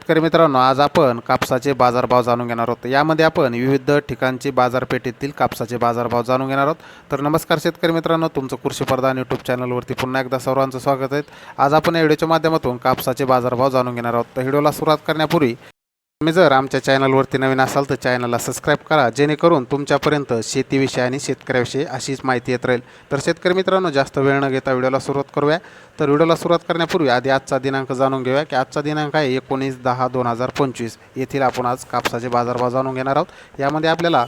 शेतकरी मित्रांनो आज आपण कापसाचे बाजारभाव जाणून घेणार आहोत. यामध्ये आपण विविध ठिकाणची बाजारपेठेतील कापसाचे बाजारभाव जाणून घेणार आहोत. तर नमस्कार शेतकरी मित्रांनो तुमचं कृषी प्रधान यूट्यूब चॅनलवरती पुन्हा एकदा सर्वांचं स्वागत आहे. आज आपण या व्हिडिओच्या माध्यमातून कापसाचे बाजारभाव जाणून घेणार आहोत. तर व्हिडिओला सुरुवात करण्यापूर्वी तुम्ही जर आमच्या चॅनलवरती नवीन असाल तर चॅनलला सबस्क्राईब करा जेणेकरून तुमच्यापर्यंत शेतीविषयी आणि शेतकऱ्याविषयी अशीच माहिती येत राहील. तर शेतकरी मित्रांनो जास्त वेळ न घेता व्हिडिओला सुरुवात करूया. तर व्हिडिओला सुरुवात करण्यापूर्वी आधी आजचा दिनांक जाणून घेऊया की आजचा दिनांक आहे एकोणीस दहा दोन हजार पंचवीस. येथील आपण आज कापसाचे बाजारभाव जाणून घेणार आहोत. यामध्ये आपल्याला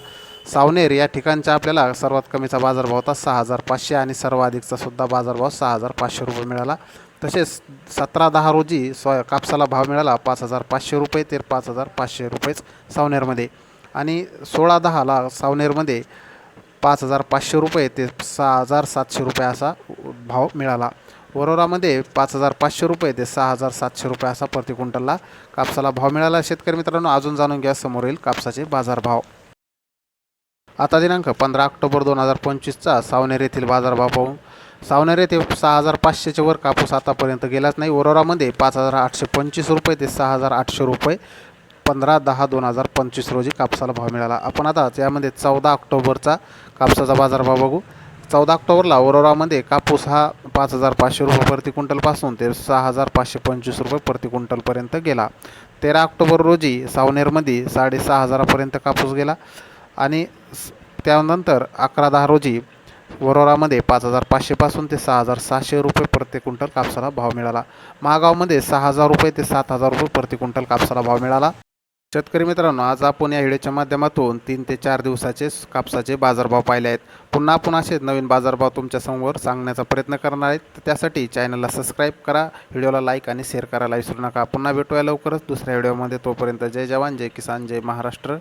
सावनेर या ठिकाणचा आपल्याला सर्वात कमीचा बाजारभाव होता सहा हजार पाचशे आणि सर्वाधिकचा सुद्धा बाजारभाव सहा हजार पाचशे रुपये मिळाला. तसेच सतरा दहा रोजी सो कापसाला भाव मिळाला पाच हजार पाचशे रुपये ते पाच हजार पाचशे रुपयेच सावनेरमध्ये. आणि सोळा दहाला सावनेरमध्ये पाच हजार पाचशे रुपये ते सहा हजार सातशे रुपये असा भाव मिळाला. वरोरामध्ये पाच हजार पाचशे रुपये ते सहा हजार सातशे रुपये असा प्रति क्विंटलला कापसाला भाव मिळाला. शेतकरी मित्रांनो अजून जाणून घ्या समोरील कापसाचे बाजारभाव. आता दिनांक पंधरा ऑक्टोबर दोन हजार पंचवीसचा सावनेर येथील बाजारभाव पाहून सावनेर येथे सहा हजार पाचशेच्या वर कापूस आतापर्यंत गेलाच नाही. ओरोरामध्ये पाच हजार आठशे पंचवीस रुपये ते सहा हजार आठशे रुपये पंधरा दहा दोन हजार पंचवीस रोजी कापसाला भाव मिळाला. आपण आता यामध्ये चौदा ऑक्टोबरचा कापसाचा बाजारभाव बघू. चौदा ऑक्टोबरला ओरोरामध्ये कापूस हा पाच हजार पाचशे रुपये प्रति क्विंटलपासून ते सहा हजार पाचशे पंचवीस रुपये प्रति क्विंटलपर्यंत गेला. तेरा ऑक्टोबर रोजी सावनेरमध्ये साडेसहा हजारापर्यंत कापूस गेला आणि त्यानंतर अकरा दहा रोजी वरोरामध्ये पाच हजार पाचशेपासून ते सहा हजार सहाशे रुपये प्रति क्विंटल कापसाला भाव मिळाला. महागावमध्ये सहा हजार रुपये ते सात हजार रुपये प्रति क्विंटल कापसाला भाव मिळाला. शेतकरी मित्रांनो आज आपण या व्हिडिओच्या माध्यमातून तीन ते चार दिवसाचे कापसाचे बाजारभाव पाहिले आहेत. पुन्हा आपण असे नवीन बाजारभाव तुमच्यासमोर सांगण्याचा प्रयत्न करणार आहेत. तर त्यासाठी चॅनलला सबस्क्राईब करा व्हिडिओला लाईक आणि शेअर करायला विसरू नका. पुन्हा भेटूया लवकरच दुसऱ्या व्हिडिओमध्ये. तोपर्यंत जय जवान जय किसान जय महाराष्ट्र.